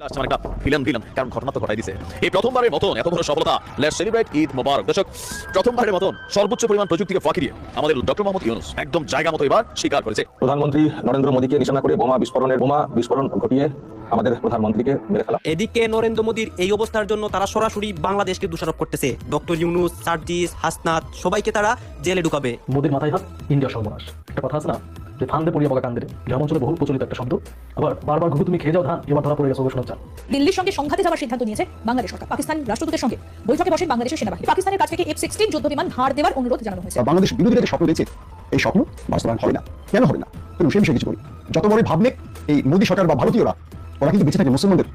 Last আমার একটা film দিলাম কারণ ঘটনা তো ঘটাই দিছে। এই প্রথমবারের মতন এত বড় সফলতা। লেটস সেলিব্রেট ঈদ মোবারক দর্শক প্রথমবারের মতন সর্বোচ্চ পরিমাণ প্রযুক্তিকে ফাঁকি দিয়ে আমাদের ডক্টর মোহাম্মদ ইউনুস একদম জায়গা মতো এবার স্বীকার করেছে। প্রধানমন্ত্রী নরেন্দ্র মোদীকে নিশানা করে বোমা বিস্ফোরণের বোমা বিস্ফোরণ ঘটিয়ে আমাদের প্রধানমন্ত্রীকে মেরে ফেলা। এদিকে নরেন্দ্র মোদীর এই অবস্থার জন্য তারা সরাসরি বাংলাদেশকে দোষারোপ করতেছে। ডক্টর ইউনুস সার্জিস হাসনাত সবাইকে তারা জেলে ঢুকাবে। মোদির মাথায় হাত ইন্ডিয়া সর্বনাশ। একটা কথা আছে না? যে ফান্দে পড়িয়া বকা কান্দে গ্রাম অঞ্চলে বহু প্রচলিত একটা শব্দ। আবার বারবার ঘুঘু তুমি খেয়ে যাও ধান এবার ধরা পড়ে গেছে শোনা চান দিল্লির সঙ্গে সংঘাতে যাওয়ার সিদ্ধান্ত নিয়েছে বাংলাদেশ সরকার। পাকিস্তান রাষ্ট্রদূতের সঙ্গে বৈঠকে বসেন বাংলাদেশের সেনাবাহিনী। পাকিস্তানের কাছ থেকে এফ সিক্সটিন যুদ্ধ বিমান ধার দেওয়ার অনুরোধ জানানো হয়েছে। বাংলাদেশ বিরোধীরা যে স্বপ্ন রয়েছে এই স্বপ্ন বাস্তবায়ন হবে না। কেন হবে না? চলুন সে বিষয়ে কিছু বলি। যত বড় ভাবলে এই মোদী সরকার বা ভারতীয়রা ওরা কিন্তু বেঁচে থাকে মুসলমানদের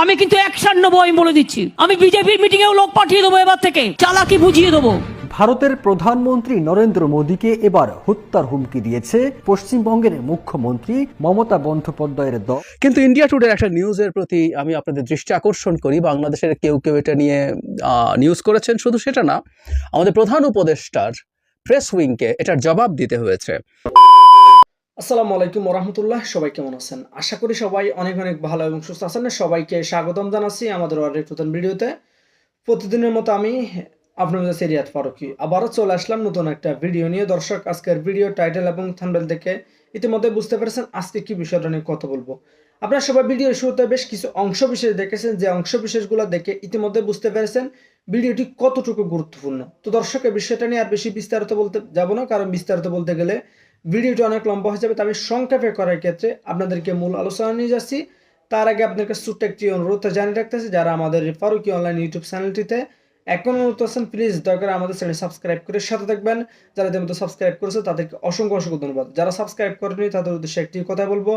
আমি কিন্তু একশন নেব আমি বলে দিচ্ছি। আমি বিজেপির মিটিং এও লোক পাঠিয়ে দেবো এবার থেকে। চালাকি বুঝিয়ে দেবো। ভারতের প্রধানমন্ত্রী নরেন্দ্র মোদীকে এবার হত্যার হুমকি দিয়েছে পশ্চিমবঙ্গের মুখ্যমন্ত্রী মমতা বন্দ্যোপাধ্যায়ের দল। কিন্তু ইন্ডিয়া টুডের একটা নিউজের প্রতি আমি আপনাদের দৃষ্টি আকর্ষণ করি বাংলাদেশের কেউ কেউ এটা নিয়ে আহ, নিউজ করেছেন শুধু সেটা না আমাদের প্রধান উপদেষ্টার প্রেস উইংকে এটার জবাব দিতে হয়েছে। আসসালামু আলাইকুম রহমতুল্লাহ সবাই কেমন আছেন? আশা করি সবাই অনেক অনেক ভালো এবং সুস্থ আছেন। সবাইকে স্বাগতম জানাচ্ছি আমাদের অনেক নতুন ভিডিওতে। প্রতিদিনের মতো আমি আপনাদের সিরিয়াত ফারুকি। আবারও চলে আসলাম নতুন একটা ভিডিও নিয়ে। দর্শক, আজকের ভিডিও টাইটেল এবং থাম্বনেল দেখে ইতিমধ্যে বুঝতে পেরেছেন আজকে কি বিষয়টা নিয়ে কথা বলব। আপনারা সবাই ভিডিওর শুরুতে বেশ কিছু অংশ বিশেষ দেখেছেন। যে অংশ বিশেষগুলো দেখে ইতিমধ্যে বুঝতে পেরেছেন ভিডিওটি কতটুকু গুরুত্বপূর্ণ। তো দর্শক এই বিষয়টা নিয়ে আর বেশি বিস্তারিত বলতে যাব না, কারণ বিস্তারিত বলতে গেলে ভিডিওটি অনেক লম্বা হয়ে যাবে, তো আমি সংক্ষেপে করার ক্ষেত্রে আপনাদেরকে মূল আলোচনা নিয়ে যাচ্ছি। তার আগে আপনাকে ছোট্ট একটি অনুরোধ জানিয়ে রাখতেছি, যারা আমাদের ফারুকি অনলাইন ইউটিউব চ্যানেলটিতে এখন অনুরোধ আছেন প্লিজ দয়া করে আমাদের চ্যানেল সাবস্ক্রাইব করে সাথে থাকবেন। যারা ইতিমধ্যে সাবস্ক্রাইব করেছে তাদেরকে অসংখ্য অসংখ্য ধন্যবাদ। যারা সাবস্ক্রাইব করেনি তাদের উদ্দেশ্যে একটি কথা বলব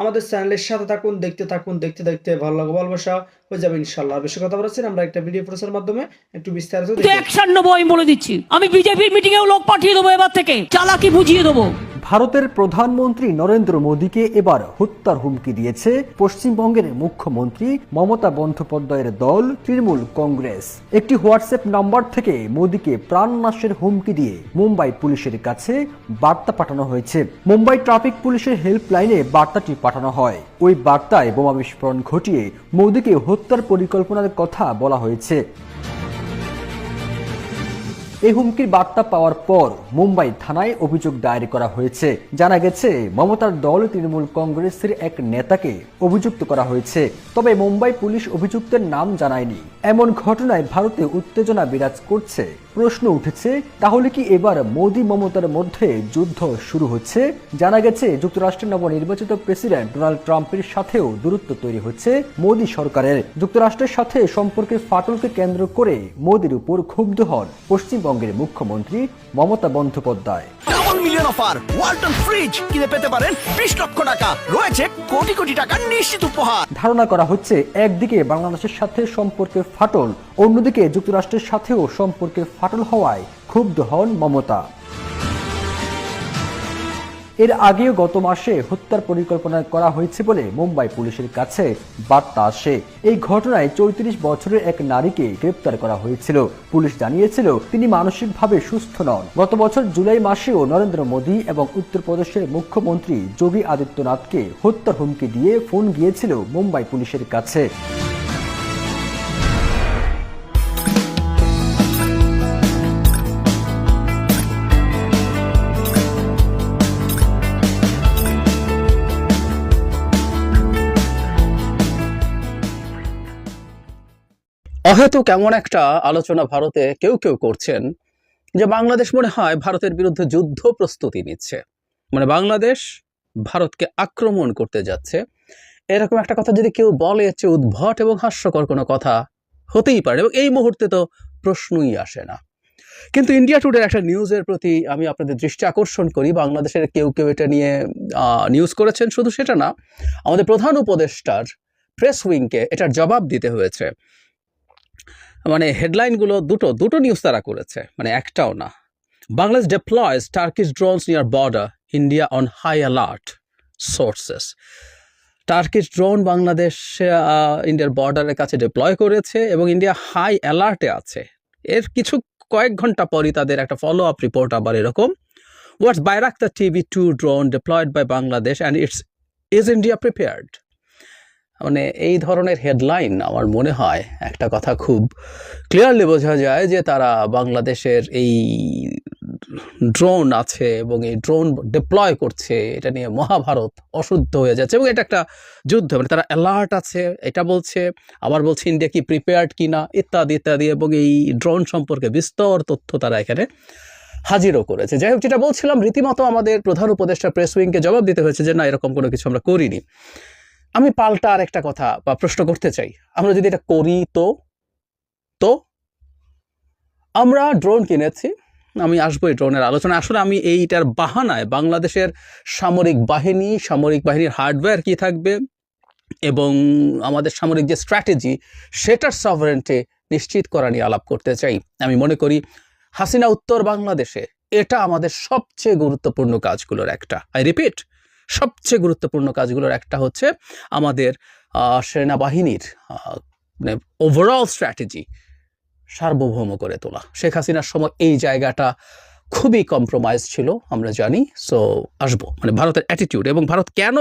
আমাদের চ্যানেলের সাথে থাকুন দেখতে থাকুন দেখতে দেখতে ভালো লাগবে ভালোবাসা হয়ে যাবে ইনশাল্লাহ। বেশি কথা বলেছেন আমরা একটা ভিডিও প্রচারের মাধ্যমে একটু বিস্তারিত কিন্তু দেখে নেব আমি বলে দিচ্ছি। আমি বিজেপির মিটিং এও লোক পাঠিয়ে দেবো এবার থেকে। চালাকি বুঝিয়ে দেবো। ভারতের প্রধানমন্ত্রী নরেন্দ্র মোদীকে এবার হত্যার হুমকি দিয়েছে পশ্চিমবঙ্গের মুখ্যমন্ত্রী মমতা বন্দ্যোপাধ্যায়ের দল তৃণমূল কংগ্রেস। একটি হোয়াটসঅ্যাপ নাম্বার থেকে মোদীকে প্রাণনাশের হুমকি দিয়ে মুম্বাই পুলিশের কাছে বার্তা পাঠানো হয়েছে। মুম্বাই ট্রাফিক পুলিশের হেল্পলাইনে বার্তাটি পাঠানো হয়। ওই বার্তায় বোমা বিস্ফোরণ ঘটিয়ে মোদীকে হত্যার পরিকল্পনার কথা বলা হয়েছে। এই হুমকির বার্তা পাওয়ার পর মুম্বাই থানায় অভিযোগ দায়ের করা হয়েছে। জানা গেছে, মমতার দল তৃণমূল কংগ্রেসের এক নেতাকে অভিযুক্ত করা হয়েছে। তবে মুম্বাই পুলিশ অভিযুক্তের নাম জানায়নি। এমন ঘটনায় ভারতে উত্তেজনা বিরাজ করছে। প্রশ্ন উঠেছে, তাহলে কি এবার মোদি মমতার মধ্যে যুদ্ধ শুরু হচ্ছে? জানা গেছে, যুক্তরাষ্ট্রের নবনির্বাচিত প্রেসিডেন্ট ডোনাল্ড ট্রাম্পের সাথেও দূরত্ব তৈরি হচ্ছে মোদী সরকারের। যুক্তরাষ্ট্রের সাথে সম্পর্কের ফাটলকে কেন্দ্র করে মোদির উপর ক্ষুব্ধ হন পশ্চিমবঙ্গের মুখ্যমন্ত্রী Mamata Bandyopadhyay. Double million offer Walton fridge কিনে পেতে পারেন বিশ লক্ষ টাকা। রয়েছে কোটি কোটি টাকার নিশ্চিত উপহার। ধারণা করা হচ্ছে একদিকে বাংলাদেশের সাথে সম্পর্কের ফাটল অন্যদিকে যুক্তরাষ্ট্রের সাথেও সম্পর্কের ফাটল হওয়ায় ক্ষুব্ধ হন মমতা। এর আগেও গত মাসে হত্যার পরিকল্পনা করা হয়েছে বলে মুম্বাই পুলিশের কাছে বার্তা আসে। এই ঘটনায় চৌত্রিশ বছরের এক নারীকে গ্রেপ্তার করা হয়েছিল। পুলিশ জানিয়েছিল, তিনি মানসিকভাবে সুস্থ নন। গত বছর জুলাই মাসেও নরেন্দ্র মোদী এবং উত্তরপ্রদেশের মুখ্যমন্ত্রী যোগী আদিত্যনাথকে হত্যার হুমকি দিয়ে ফোন গিয়েছিল মুম্বাই পুলিশের কাছে। অহেতু কেমন একটা আলোচনা ভারতে কেউ কেউ করছেন যে বাংলাদেশ মনে হয় ভারতের বিরুদ্ধে যুদ্ধ প্রস্তুতি নিচ্ছে। মানে বাংলাদেশ ভারতকে আক্রমণ করতে যাচ্ছে। এরকম একটা কথা যদি কেউ বলে হচ্ছে উদ্ভট এবং হাস্যকর কোনো কথা হতেই পারে এবং এই মুহূর্তে তো প্রশ্নই আসে না। কিন্তু ইন্ডিয়া টুডের একটা নিউজের প্রতি আমি আপনাদের দৃষ্টি আকর্ষণ করি। বাংলাদেশের কেউ কেউ এটা নিয়ে নিউজ করেছেন। শুধু সেটা না, আমাদের প্রধান উপদেষ্টার প্রেস উইংকে এটার জবাব দিতে হয়েছে। মানে হেডলাইনগুলো দুটো দুটো নিউজ তারা করেছে মানে একটাও না। Bangladesh deploys Turkish drones near border India on high alert sources Turkish drone Bangladesh ইন্ডিয়ার বর্ডারের কাছে ডিপ্লয় করেছে এবং ইন্ডিয়া হাই অ্যালার্টে আছে। এর কিছু কয়েক ঘণ্টা পরই তাদের একটা ফলো আপ রিপোর্ট আবার এরকম। What's Bayraktar TB two drone deployed by Bangladesh and it's is India prepared মানে এই ধরনের হেডলাইন আমার মনে হয় একটা কথা খুব ক্লিয়ারলি বোঝা যায় যে তারা বাংলাদেশের এই ড্রোন আছে এবং এই ড্রোন ডিপ্লয় করছে, এটা নিয়ে মহাভারত অশুদ্ধ হয়ে যাচ্ছে এবং এটা একটা যুদ্ধ। মানে তারা অ্যালার্ট আছে, এটা বলছে, আবার বলছে ইন্ডিয়া কি প্রিপেয়ার্ড কিনা, ইত্যাদি ইত্যাদি এবং এই ড্রোন সম্পর্কে বিস্তর তথ্য তারা এখানে হাজিরও করেছে। যাই হোক, যেটা বলছিলাম, রীতিমতো আমাদের প্রধান উপদেষ্টা প্রেস উইংকে জবাব দিতে হয়েছে যে, না, এরকম কোনো কিছু আমরা করিনি। আমি পাল্টা আর একটা কথা বা প্রশ্ন করতে চাই। আমরা যদি এটা করি তো? তো? আমরা ড্রোন কিনেছি। আমি আসব এই ড্রোনের আলোচনা আসলে আমি এইটার বাহানায় বাংলাদেশের সামরিক বাহিনী, সামরিক বাহিনীর হার্ডওয়্যার কি থাকবে এবং আমাদের সামরিক যে স্ট্র্যাটেজি সেটার সভারেন্টে নিশ্চিত করা নিয়ে আলাপ করতে চাই। আমি মনে করি হাসিনা উত্তর বাংলাদেশে এটা আমাদের সবচেয়ে গুরুত্বপূর্ণ কাজগুলোর একটা। আই রিপিট সবচেয়ে গুরুত্বপূর্ণ কাজগুলোর একটা হচ্ছে আমাদের সেনাবাহিনীর মানে ওভারঅল স্ট্র্যাটেজি সার্বভৌম করে তোলা। শেখ হাসিনার সময় এই জায়গাটা খুবই কম্প্রোমাইজ ছিল, আমরা জানি। সো আসব। মানে ভারতের অ্যাটিটিউড এবং ভারত কেন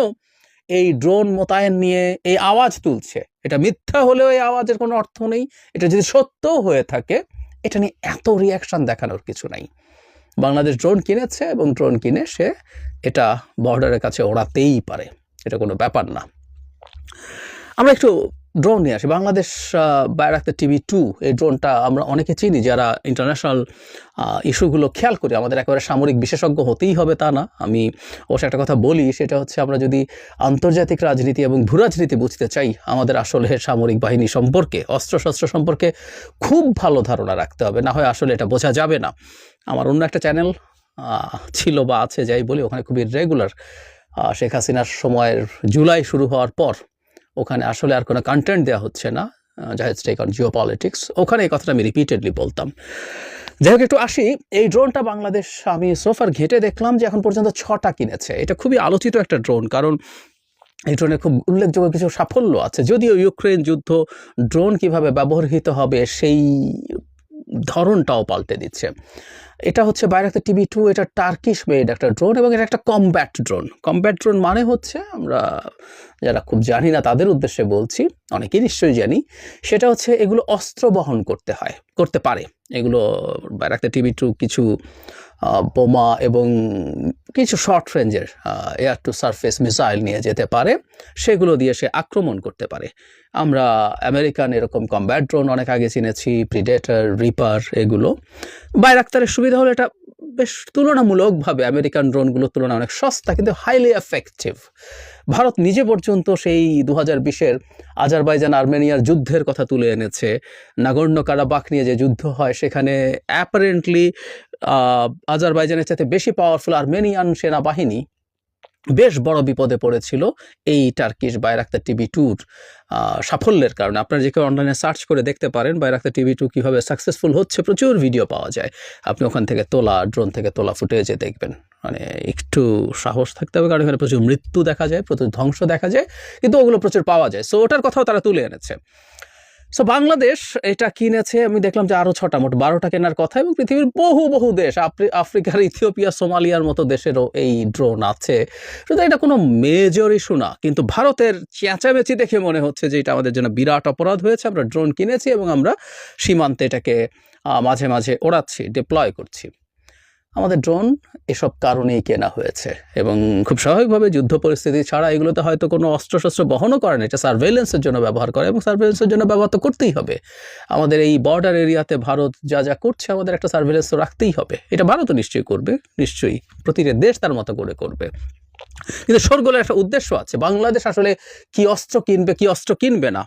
এই ড্রোন মোতায়েন নিয়ে এই আওয়াজ তুলছে? এটা মিথ্যা হলেও এই আওয়াজের কোনো অর্থ নেই। এটা যদি সত্যও হয়ে থাকে, এটা নিয়ে এত রিয়াকশন দেখানোর কিছু নাই। বাংলাদেশ ড্রোন কিনেছে এবং ড্রোন কিনে সে এটা বর্ডারের কাছে ওড়াতেই পারে। এটা কোনো ব্যাপার না। আমরা একটু ড্রোন নিয়ে আসি। বাংলাদেশ বাইরাক্তার টিভি টু এই ড্রোনটা আমরা অনেকে চিনি যারা ইন্টারন্যাশনাল ইস্যুগুলো খেয়াল করি। আমাদের একেবারে সামরিক বিশেষজ্ঞ হতেই হবে তা না। আমি অবশ্য একটা কথা বলি, সেটা হচ্ছে আমরা যদি আন্তর্জাতিক রাজনীতি এবং ভূরাজনীতি বুঝতে চাই, আমাদের আসলে সামরিক বাহিনী সম্পর্কে, অস্ত্রশস্ত্র সম্পর্কে খুব ভালো ধারণা রাখতে হবে। না হয় আসলে এটা বোঝা যাবে না। আমার অন্য একটা চ্যানেল ছিল বা আছে, যাই বলি, ওখানে খুবই রেগুলার শেখ হাসিনার সময়ের জুলাই শুরু হওয়ার পর ওখানে আসলে আর কোনো কন্টেন্ট দেওয়া হচ্ছে না। জাহেজ টেক অন জিও পলিটিক্স ওখানে এই কথাটা আমি রিপিটেডলি বলতাম। যাই একটু আসি। এই ড্রোনটা বাংলাদেশ, আমি সোফার ঘেটে দেখলাম যে এখন পর্যন্ত ছটা কিনেছে। এটা খুবই আলোচিত একটা ড্রোন কারণ এই ড্রোনের খুব উল্লেখযোগ্য কিছু সাফল্য আছে। যদিও ইউক্রেন যুদ্ধ ড্রোন কীভাবে ব্যবহৃত হবে, সেই ধরনটাও পাল্টে দিচ্ছে। এটা হচ্ছে বাইরে টিভি টু, এটা টার্কিশ মেড একটা ড্রোন এবং এটা একটা কমব্যাট ড্রোন কমব্যাট ড্রোন মানে হচ্ছে, আমরা যারা খুব জানি না তাদের উদ্দেশ্যে বলছি, অনেকেই নিশ্চয়ই জানি, সেটা হচ্ছে এগুলো অস্ত্র বহন করতে হয়, করতে পারে। এগুলো বাইরাক্তা টিভি টু কিছু বোমা এবং কিছু শর্ট রেঞ্জের এয়ার টু সারফেস মিসাইল নিয়ে যেতে পারে। সেগুলো দিয়ে সে আক্রমণ করতে পারে। আমরা আমেরিকান এরকম কম্ব্যাট ড্রোন অনেক আগে চিনেছি প্রিডেটার রিপার এগুলো। বাইরাক্তারের সুবিধা হলো এটা বেশ তুলনামূলকভাবে আমেরিকান ড্রোনগুলোর তুলনায় অনেক সস্তা, কিন্তু হাইলি এফেক্টিভ ভারত নিজে পর্যন্ত সেই দু হাজার বিশের আজারবাইজান আর্মেনিয়ার যুদ্ধের কথা তুলে এনেছে। নাগর্ণ কারাবাক নিয়ে যে যুদ্ধ হয়, সেখানে অ্যাপারেন্টলি আজারবাইজানের চাইতে বেশি পাওয়ারফুল আর্মেনিয়ান সেনাবাহিনী বেশ বড় বিপদে পড়েছিল এই টার্কিশ বাইরাক্তার টিভি টুর সাফল্যের কারণে। আপনারা যে কেউ অনলাইনে সার্চ করে দেখতে পারেন বাইরাক্তার টিভি টু কীভাবে সাকসেসফুল হচ্ছে, প্রচুর ভিডিও পাওয়া যায়। আপনি ওখান থেকে তোলা ড্রোন থেকে তোলা ফুটেজে দেখবেন। মানে একটু সাহস থাকতে হবে, কারণ এখানে প্রচুর মৃত্যু দেখা যায়, প্রচুর ধ্বংস দেখা যায়, কিন্তু ওগুলো প্রচুর পাওয়া যায়। সো ওটার কথাও তারা তুলে এনেছে। সো বাংলাদেশ এটা কিনেছে, আমি দেখলাম যে আরও ছটা, মোট বারোটা কেনার কথা এবং পৃথিবীর বহু বহু দেশ, আফ্রি- আফ্রিকার, ইথিওপিয়া, সোমালিয়ার মতো দেশেরও এই ড্রোন আছে। শুধু এটা কোনো মেজর ইস্যু না, কিন্তু ভারতের চেঁচামেচি দেখে মনে হচ্ছে যে এটা আমাদের জন্য বিরাট অপরাধ হয়েছে। আমরা ড্রোন কিনেছি এবং আমরা সীমান্তে এটাকে মাঝে মাঝে ওড়াচ্ছি ডিপ্লয় করছি। আমাদের ড্রোন এসব কারণেই কেনা হয়েছে এবং খুব স্বাভাবিকভাবে যুদ্ধ পরিস্থিতি ছাড়া এগুলোতে হয়তো কোনো অস্ত্রশস্ত্র বহনও করে না। এটা সার্ভেলেন্সের জন্য ব্যবহার করে এবং সার্ভেলেন্সের জন্য ব্যবহার তো করতেই হবে। আমাদের এই বর্ডার এরিয়াতে ভারত যা যা করছে আমাদের একটা সার্ভেলেন্স তো রাখতেই হবে। এটা ভারতও নিশ্চয়ই করবে, নিশ্চয়ই প্রতিটা দেশ তার মতো করে করবে। কিন্তু সরগোলের একটা উদ্দেশ্য আছে। বাংলাদেশ আসলে কি অস্ত্র কিনবে, কি অস্ত্র কিনবে না?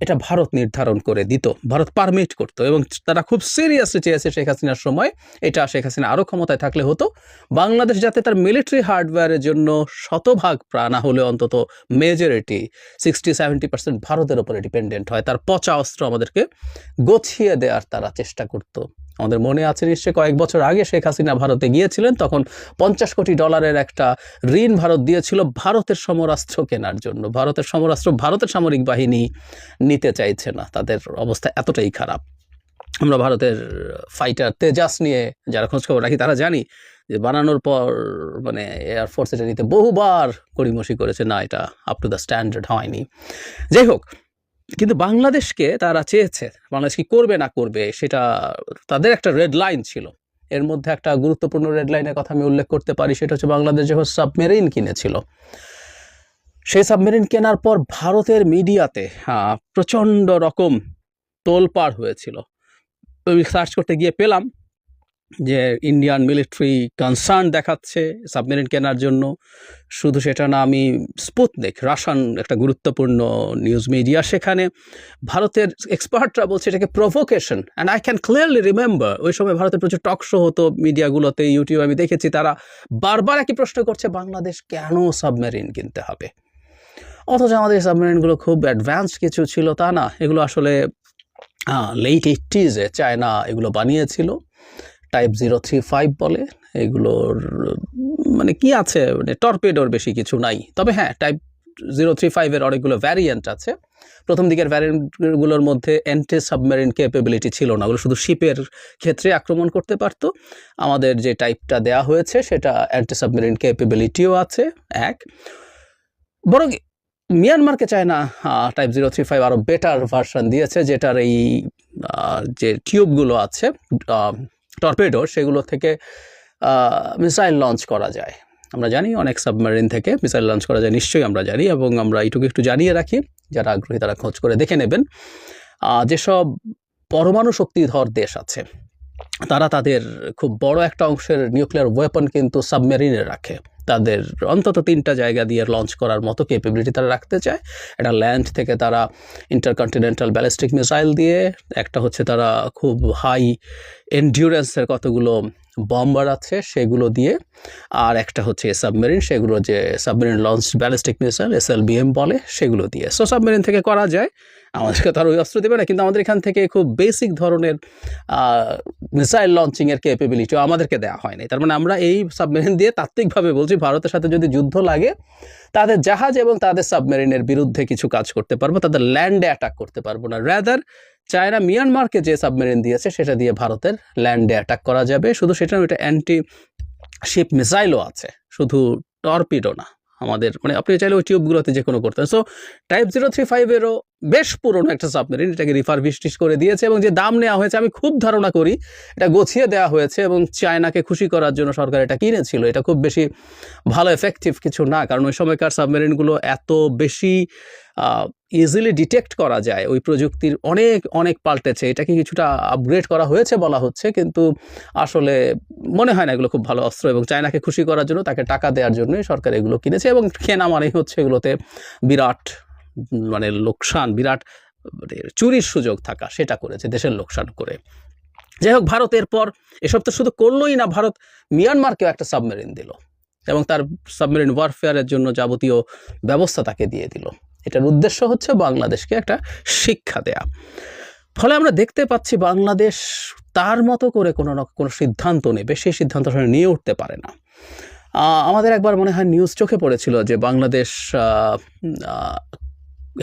এটা ভারত নির্ধারণ করে দিত, ভারত পারমিট করত এবং তারা খুব সিরিয়াসলি চেয়েছে শেখ হাসিনার সময় এটা শেখ হাসিনা আরও ক্ষমতায় থাকলে হতো। বাংলাদেশ যাতে তার মিলিটারি হার্ডওয়্যারের জন্য শতভাগ প্রাণা হলে অন্তত মেজরিটি সিক্সটি সেভেন্টি পার্সেন্ট ভারতের ওপরে ডিপেন্ডেন্ট হয়। তার পচা অস্ত্র আমাদেরকে গছিয়ে দেওয়ার তারা চেষ্টা করতো। আমাদের মনে আছে নিশ্চয়ই কয়েক বছর আগে শেখ হাসিনা ভারতে গিয়েছিলেন, তখন পঞ্চাশ কোটি ডলারের একটা ঋণ ভারত দিয়েছিল ভারতের সমরাস্ত্র কেনার জন্য। ভারতের সমরাস্ত্র ভারতের সামরিক বাহিনী নিতে চাইছে না, তাদের অবস্থা এতটাই খারাপ। আমরা ভারতের ফাইটার তেজাস নিয়ে যারা খোঁজখবর রাখি, তারা জানি যে বানানোর পর মানে এয়ারফোর্স এটা নিতে বহুবার গড়িমসি করেছে, না, এটা আপ টু দ্য স্ট্যান্ডার্ড হয়নি। যাই হোক কিন্তু বাংলাদেশকে তারা চেয়েছে, বাংলাদেশ কি করবে না করবে, সেটা তাদের একটা রেড লাইন ছিল। এর মধ্যে একটা গুরুত্বপূর্ণ রেড লাইনের কথা আমি উল্লেখ করতে পারি, সেটা হচ্ছে বাংলাদেশ যখন সাবমেরিন কিনেছিল। সেই সাবমেরিন কেনার পর ভারতের মিডিয়াতে প্রচণ্ড রকম তোলপাড় হয়েছিল। সার্চ করতে গিয়ে পেলাম যে ইন্ডিয়ান মিলিটারি কনসার্ন দেখাচ্ছে সাবমেরিন কেনার জন্য। শুধু সেটা না, আমি স্পুতনিক রাশান একটা গুরুত্বপূর্ণ নিউজ মিডিয়া সেখানে ভারতের এক্সপার্টরা বলছে এটাকে provocation and I can clearly remember ওই সময় ভারতের প্রচুর টক শো হতো মিডিয়াগুলোতে ইউটিউবে আমি দেখেছি, তারা বারবার একই প্রশ্ন করছে, বাংলাদেশ কেন সাবমেরিন কিনতে হবে? অথচ আমাদের সাবমেরিনগুলো খুব অ্যাডভান্স কিছু ছিল তা না, এগুলো আসলে লেট এইটিজে চায়না এগুলো বানিয়েছিল। টাইপ জিরো থ্রি ফাইভ বলে। এগুলোর মানে কি আছে? মানে টর্পেডোর বেশি কিছু নাই। তবে হ্যাঁ টাইপ জিরো থ্রি ফাইভের অনেকগুলো ভ্যারিয়েন্ট আছে। প্রথম দিকের ভ্যারিয়েন্টগুলোর মধ্যে অ্যান্টি সাবমেরিন ক্যাপেবিলিটি ছিল না। ওগুলো শুধু শিপের ক্ষেত্রে আক্রমণ করতে পারতো। আমাদের যে টাইপটা দেয়া হয়েছে, সেটা অ্যান্টি সাবমেরিন ক্যাপেবিলিটিও আছে, এক। বরং মিয়ানমারকে China type zero three five আরও বেটার ভার্সন দিয়েছে, যেটার এই যে টিউবগুলো আছে টর্পেডো সেগুলো থেকে মিসাইল লঞ্চ করা যায়। আমরা জানি অনেক সাবমেরিন থেকে মিসাইল লঞ্চ করা যায়, নিশ্চয়ই আমরা জানি এবং আমরা এইটুকু একটু জানিয়ে রাখি। যারা আগ্রহী তারা খোঁজ করে দেখে নেবেন। যেসব পরমাণু শক্তিধর দেশ আছে তারা তাদের খুব বড় একটা অংশের নিউক্লিয়ার ওয়েপন কিন্তু সাবমেরিনে রাখে। তাদের অন্তত তিনটা জায়গা দিয়ে লঞ্চ করার মতো ক্যাপেবিলিটি তারা রাখতে চায়। এটা ল্যান্ড থেকে তারা ইন্টারকন্টিনেন্টাল ব্যালিস্টিক মিসাইল দিয়ে, একটা হচ্ছে তারা খুব হাই এন্ডিউরেন্সের কতগুলো বম্বার আছে, সেগুলো দিয়ে, আর একটা হচ্ছে সাবমেরিন সেগুলো যে submarine launch ballistic missile S L BM বলে, সেগুলো দিয়ে। সো সাবমেরিন থেকে করা যায়। আমাদেরকে তার ওই অস্ত্র দেবে না, কিন্তু আমাদের এখান থেকে খুব বেসিক ধরনের মিসাইল লঞ্চিংয়ের ক্যাপেবিলিটিও আমাদেরকে দেওয়া হয়নি তার মানে আমরা এই সাবমেরিন দিয়ে তাত্ত্বিকভাবে বলছি, ভারতের সাথে যদি যুদ্ধ লাগে, তাদের জাহাজ এবং তাদের সাবমেরিনের বিরুদ্ধে কিছু কাজ করতে পারব, তাদের ল্যান্ডে অ্যাটাক করতে পারব না। র্যাদার চায়না মিয়ানমারকে যে সাবমেরিন দিয়েছে, সেটা দিয়ে ভারতের ল্যান্ডে অ্যাটাক করা যাবে। শুধু সেটা ওইটা অ্যান্টি শিপ মিসাইলও আছে। শুধু টর্পিডো না। আমাদের মানে আপনি চাইলে ওই টিউবগুলোতে যে কোনো করতেন সো টাইপ জিরো থ্রি ফাইভেরও বেশ পুরনো একটা সাবমেরিন এটাকে রিফার রিফারবিশটিস করে দিয়েছে এবং যে দাম নেওয়া হয়েছে, আমি খুব ধারণা করি, এটা গছিয়ে দেওয়া হয়েছে এবং চায়নাকে খুশি করার জন্য সরকার এটা কিনেছিল। এটা খুব বেশি ভালো এফেক্টিভ কিছু না, কারণ ওই সময়কার সাবমেরিনগুলো এত বেশি ইজিলি ডিটেক্ট করা যায়। ওই প্রযুক্তির অনেক অনেক পাল্টেছে। এটাকে কিছুটা আপগ্রেড করা হয়েছে বলা হচ্ছে, কিন্তু আসলে মনে হয় না এগুলো খুব ভালো অস্ত্র এবং চায়নাকে খুশি করার জন্য তাকে টাকা দেওয়ার জন্যই সরকার এগুলো কিনেছে এবং কেনা মানেই হচ্ছে এগুলোতে বিরাট মানে লোকসান, বিরাট মানে চুরির সুযোগ থাকা, সেটা করেছে, দেশের লোকসান করে। যাই হোক ভারতের পর এসব তো শুধু করলোই না, ভারত মিয়ানমারকেও একটা সাবমেরিন দিল এবং তার সাবমেরিন ওয়ারফেয়ারের জন্য যাবতীয় ব্যবস্থা তাকে দিয়ে দিল। এটার উদ্দেশ্য হচ্ছে বাংলাদেশকে একটা শিক্ষা দেয়া। ফলে আমরা দেখতে পাচ্ছি বাংলাদেশ তার মতো করে কোনো না কোনো সিদ্ধান্ত নেবে, সেই সিদ্ধান্ত নিয়ে উঠতে পারে না। আমাদের একবার মনে হয় নিউজ চোখে পড়েছিল যে বাংলাদেশ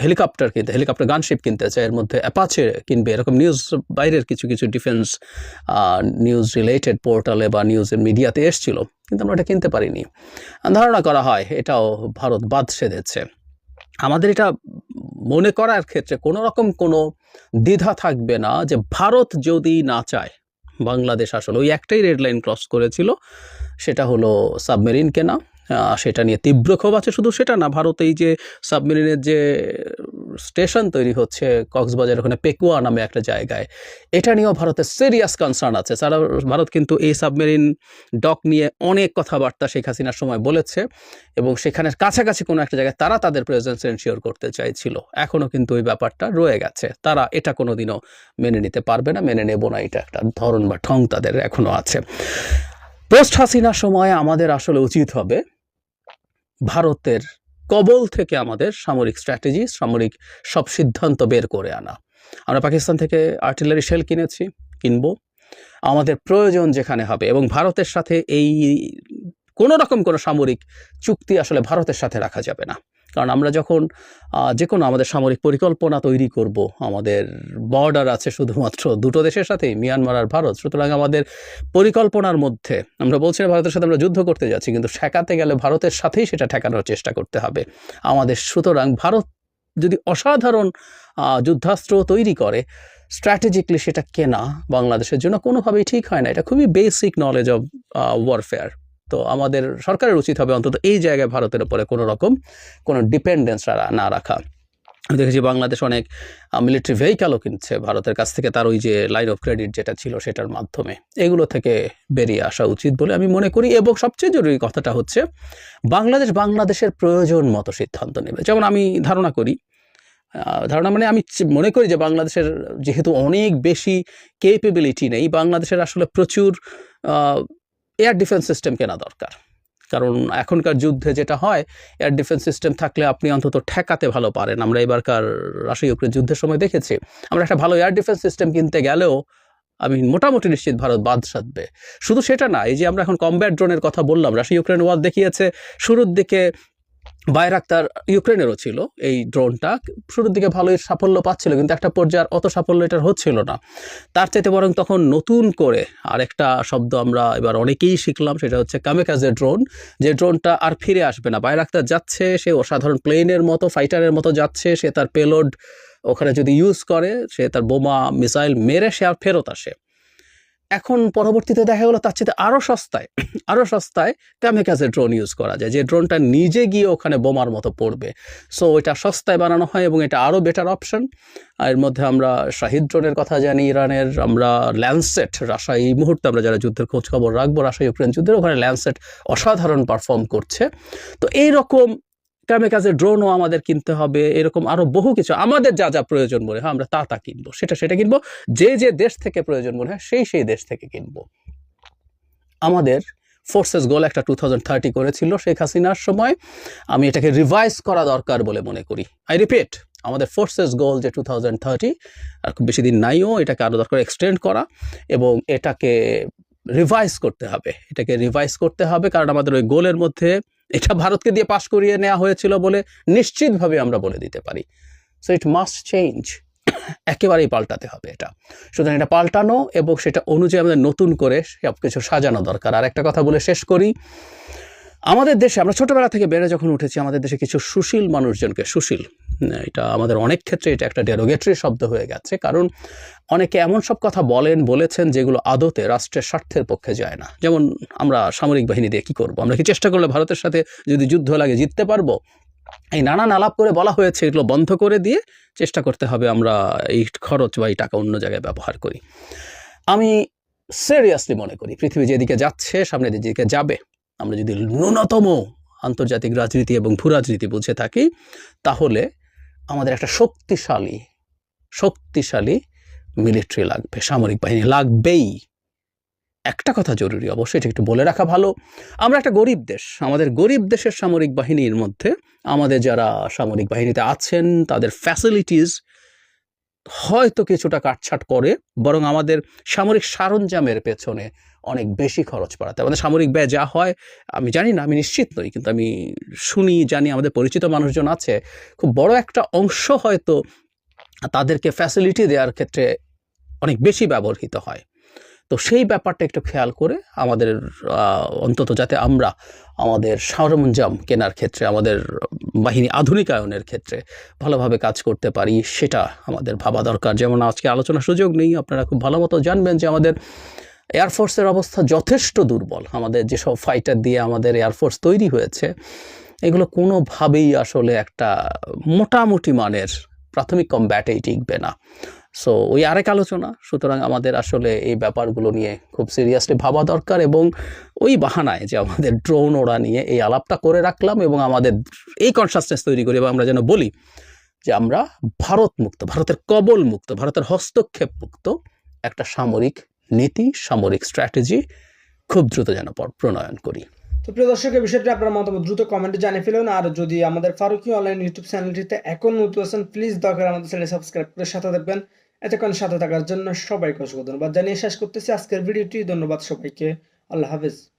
হেলিকপ্টার কিনতে, হেলিকপ্টার গানশিপ কিনতে চায় এর মধ্যে অ্যাপাচে কিনবে, এরকম নিউজ, বাইরের কিছু কিছু ডিফেন্স নিউজ রিলেটেড পোর্টালে বা নিউজের মিডিয়াতে এসছিল, কিন্তু আমরা এটা কিনতে পারিনি। ধারণা করা হয় এটাও ভারত বাদ সেধেছে। আমাদের এটা মনে করার ক্ষেত্রে কোনো রকম কোনো দ্বিধা থাকবে না যে ভারত যদি না চায় বাংলাদেশ আসলে, ওই একটাই রেডলাইন ক্রস করেছিল, সেটা হলো সাবমেরিন কেনা। সেটা নিয়ে তীব্র ক্ষোভ আছে। শুধু সেটা না ভারত এই যে সাবমেরিনের যে স্টেশন তৈরি হচ্ছে কক্সবাজার ওখানে পেকুয়া নামে একটা জায়গায়, এটা নিয়েও ভারতের সিরিয়াস কনসার্ন আছে। সারা ভারত কিন্তু এই সাবমেরিন ডক নিয়ে অনেক কথাবার্তা শেখ হাসিনার সময় বলেছে এবং সেখানের কাছাকাছি কোনো একটা জায়গায় তারা তাদের প্রেজেন্স এনশিওর করতে চাইছিল। এখনও কিন্তু ওই ব্যাপারটা রয়ে গেছে। তারা এটা কোনো দিনও মেনে নিতে পারবে না, মেনে নেব না, এটা একটা ধরন বা ঠং তাদের এখনও আছে। পোস্ট হাসিনার সময় আমাদের আসলে উচিত হবে ভারতের কবল থেকে আমাদের সামরিক স্ট্র্যাটেজি সামরিক সব সিদ্ধান্ত বের করে আনা। আমরা পাকিস্তান থেকে আর্টিলারি শেল কিনেছি, কিনব। আমাদের প্রয়োজন যেখানে হবে এবং ভারতের সাথে এই কোনো রকম কোনো সামরিক চুক্তি আসলে ভারতের সাথে রাখা যাবে না। কারণ আমরা যখন যে কোনো আমাদের সামরিক পরিকল্পনা তৈরি করব, আমাদের বর্ডার আছে শুধুমাত্র দুটো দেশের সাথেই মিয়ানমার আর ভারত। সুতরাং আমাদের পরিকল্পনার মধ্যে, আমরা বলছি না ভারতের সাথে আমরা যুদ্ধ করতে যাচ্ছি, কিন্তু ঠেকাতে গেলে ভারতের সাথেই সেটা ঠেকানোর চেষ্টা করতে হবে। আমাদের, সুতরাং ভারত যদি অসাধারণ যুদ্ধাস্ত্র তৈরি করে স্ট্র্যাটেজিকলি সেটা কেনা বাংলাদেশের জন্য কোনোভাবেই ঠিক হয় না। এটা খুবই বেসিক নলেজ অব ওয়ারফেয়ার তো আমাদের সরকারের উচিত হবে অন্তত এই জায়গায় ভারতের উপরে কোনো রকম কোনো ডিপেন্ডেন্স না রাখা। দেখেছি বাংলাদেশ অনেক মিলিটারি ভেহিক্যালও কিনছে ভারতের কাছ থেকে তার ওই যে লাইন অফ ক্রেডিট যেটা ছিল সেটার মাধ্যমে। এগুলো থেকে বেরিয়ে আসা উচিত বলে আমি মনে করি এবং সবচেয়ে জরুরি কথাটা হচ্ছে, বাংলাদেশ বাংলাদেশের প্রয়োজন মতো সিদ্ধান্ত নেবে। যেমন আমি ধারণা করি ধারণা মানে আমি মনে করি যে বাংলাদেশের যেহেতু অনেক বেশি কেপেবিলিটি নেই, বাংলাদেশের আসলে প্রচুর এয়ার ডিফেন্স সিস্টেম কেনা দরকার। কারণ এখনকার যুদ্ধে যেটা হয় এয়ার ডিফেন্স সিস্টেম থাকলে আপনি অন্তত ঠেকাতে ভালো পারেন। আমরা এবারকার রাশিয়া ইউক্রেন যুদ্ধের সময় দেখেছি, আমরা একটা ভালো এয়ার ডিফেন্স সিস্টেম কিনতে গেলেও, আমি মোটামুটি নিশ্চিত ভারত বাদ সাধবে। শুধু সেটা না, এই যে আমরা এখন কম্ব্যাট ড্রোনের কথা বললাম রাশিয়া ইউক্রেন ওয়ার দেখিয়েছে, শুরুর দিকে বাইরাক্তার ইউক্রেনেরও ছিল এই ড্রোনটা। শুরুর দিকে ভালোই সাফল্য পাচ্ছিল, কিন্তু একটা পর্যায়ে অত সাফল্য এটার হচ্ছিল না। তার চাইতে বরং তখন নতুন করে আরেকটা শব্দ আমরা এবার অনেকেই শিখলাম, সেটা হচ্ছে কামেকাজের ড্রোন। যে ড্রোনটা আর ফিরে আসবে না। বাইরাক্তার যাচ্ছে, সে অসাধারণ প্লেনের মতো, ফাইটারের মতো যাচ্ছে, সে তার পেলোড ওখানে যদি ইউজ করে, সে তার বোমা, মিসাইল মেরে সে আর ফেরত আসে। এখন পরবর্তীতে দেখা গেলো তার চেয়ে আরও সস্তায় আরও সস্তায় কামেকাজের ড্রোন ইউজ করা যায়। যে ড্রোনটা নিজে গিয়ে ওখানে বোমার মতো পড়বে। সো এটা সস্তায় বানানো হয় এবং এটা আরও বেটার অপশন এর মধ্যে আমরা শাহিদ ড্রোনের কথা জানি, ইরানের আমরা ল্যান্ডসেট রাশা, এই মুহূর্তে আমরা যারা যুদ্ধের খোঁজ খবর রাখব রাশা ইউক্রেন যুদ্ধের ওখানে ল্যান্ডসেট অসাধারণ পারফর্ম করছে। তো এইরকম কামেকাজের ড্রোনও আমাদের কিনতে হবে, এরকম আরও বহু কিছু। আমাদের যা যা প্রয়োজন মনে হয়, আমরা তা তা কিনবো। সেটা সেটা কিনবো। যে যে দেশ থেকে প্রয়োজন মনে হয়, সেই সেই দেশ থেকে কিনবো। আমাদের ফোর্সেস গোল একটা টু থাউজেন্ড থার্টি করেছিল শেখ হাসিনার সময়। আমি এটাকে রিভাইজ করা দরকার বলে মনে করি। আই রিপিট আমাদের ফোর্সেস গোল যে টু থাউজেন্ড থার্টি আর খুব বেশি দিন নাইও, এটাকে আরও দরকার এক্সটেন্ড করা এবং এটাকে রিভাইজ করতে হবে। এটাকে রিভাইজ করতে হবে, কারণ আমাদের ওই গোলের মধ্যে এটা ভারতকে দিয়ে পাশ করিয়ে নেওয়া হয়েছিল বলে নিশ্চিতভাবে আমরা বলে দিতে পারি। সো ইট মাস্ট চেঞ্জ একেবারেই পাল্টাতে হবে এটা। সুতরাং এটা পাল্টানো এবং সেটা অনুযায়ী আমাদের নতুন করে সব কিছু সাজানো দরকার। আর একটা কথা বলে শেষ করি। আমাদের দেশে, আমরা ছোটোবেলা থেকে বেড়ে যখন উঠেছি, আমাদের দেশে কিছু সুশীল মানুষজনকে, সুশীল এটা আমাদের অনেক ক্ষেত্রে এটা একটা ডেরোগেটরি শব্দ হয়ে গেছে, কারণ অনেকে এমন সব কথা বলেন, বলেছেন যেগুলো আদতে রাষ্ট্রের স্বার্থের পক্ষে যায় না। যেমন আমরা সামরিক বাহিনী দিয়ে কী করব? আমরা কি চেষ্টা করলে ভারতের সাথে যদি যুদ্ধ লাগে জিততে পারব? এই নানান আলাপ করে বলা হয়েছে, এগুলো বন্ধ করে দিয়ে চেষ্টা করতে হবে আমরা এই খরচ বা এই টাকা অন্য জায়গায় ব্যবহার করি। আমি সিরিয়াসলি মনে করি, পৃথিবী যেদিকে যাচ্ছে সামনে যেদিকে যাবে। আমরা যদি ন্যূনতম আন্তর্জাতিক রাজনীতি এবং ভূ রাজনীতি বুঝে থাকি, তাহলে আমাদের একটা শক্তিশালী শক্তিশালী মিলিটারি লাগবে, সামরিক বাহিনী লাগবেই। একটা কথা জরুরি অবশ্যই, এটা একটু বলে রাখা ভালো। আমরা একটা গরিব দেশ, আমাদের গরিব দেশের সামরিক বাহিনীর মধ্যে আমাদের যারা সামরিক বাহিনীতে আছেন, তাদের ফ্যাসিলিটিস হয়তো কিছুটা কাটছাট করে, বরং আমাদের সামরিক সরঞ্জামের পেছনে অনেক বেশি খরচ বাড়াতে আমাদের সামরিক ব্যয় যা হয়, আমি জানি না, আমি নিশ্চিত নই, কিন্তু আমি শুনি, জানি আমাদের পরিচিত মানুষজন আছে, খুব বড় একটা অংশ হয়তো তাদেরকে ফ্যাসিলিটি দেওয়ার ক্ষেত্রে অনেক বেশি ব্যবহৃত হয়। তো সেই ব্যাপারটা একটু খেয়াল করে আমাদের অন্তত যাতে আমরা আমাদের সরঞ্জাম কেনার ক্ষেত্রে, আমাদের বাহিনী আধুনিকায়নের ক্ষেত্রে ভালোভাবে কাজ করতে পারি, সেটা আমাদের ভাবা দরকার। যেমন আজকে আলোচনার সুযোগ নেই, আপনারা খুব ভালো মতো জানবেন যে আমাদের এয়ারফোর্সের অবস্থা যথেষ্ট দুর্বল। আমাদের যেসব ফাইটার দিয়ে আমাদের এয়ারফোর্স তৈরি হয়েছে, এগুলো কোনোভাবেই আসলে একটা মোটামুটি মানের প্রাথমিক কমব্যাটেই টিকবে না। সো ওই আরেক আলোচনা, সুতরাং আমাদের আসলে এই ব্যাপারগুলো নিয়ে খুব সিরিয়াসলি ভাবা দরকার এবং ওই বাহানায় যে আমাদের ড্রোন ওড়া নিয়ে এই আলাপটা করে রাখলাম এবং আমাদের এই কনসাসনেস তৈরি করি এবং আমরা যেন বলি যে আমরা ভারত মুক্ত ভারতের কবল মুক্ত ভারতের হস্তক্ষেপ মুক্ত একটা সামরিক নীতি, সামরিক স্ট্র্যাটেজি খুব দ্রুত যেন পর- প্রণয়ন করি। তো প্রিয় দর্শক এই বিষয়টি আপনার মতামত দ্রুত কমেন্টে জানিয়ে ফেলুন। আর যদি আমাদের ফারুকি অনলাইন ইউটিউব চ্যানেলটিতে এখন নতুন আছেন প্লিজ দরকার করে আমাদের চ্যানেল সাবস্ক্রাইব করে সাথে থাকবেন। এতক্ষণ সাথে থাকার জন্য সবাইকে অসংখ্য ধন্যবাদ। জানিয়ে শেষ করতেছি আজকের ভিডিওটি। ধন্যবাদ সবাইকে। আল্লাহ হাফেজ।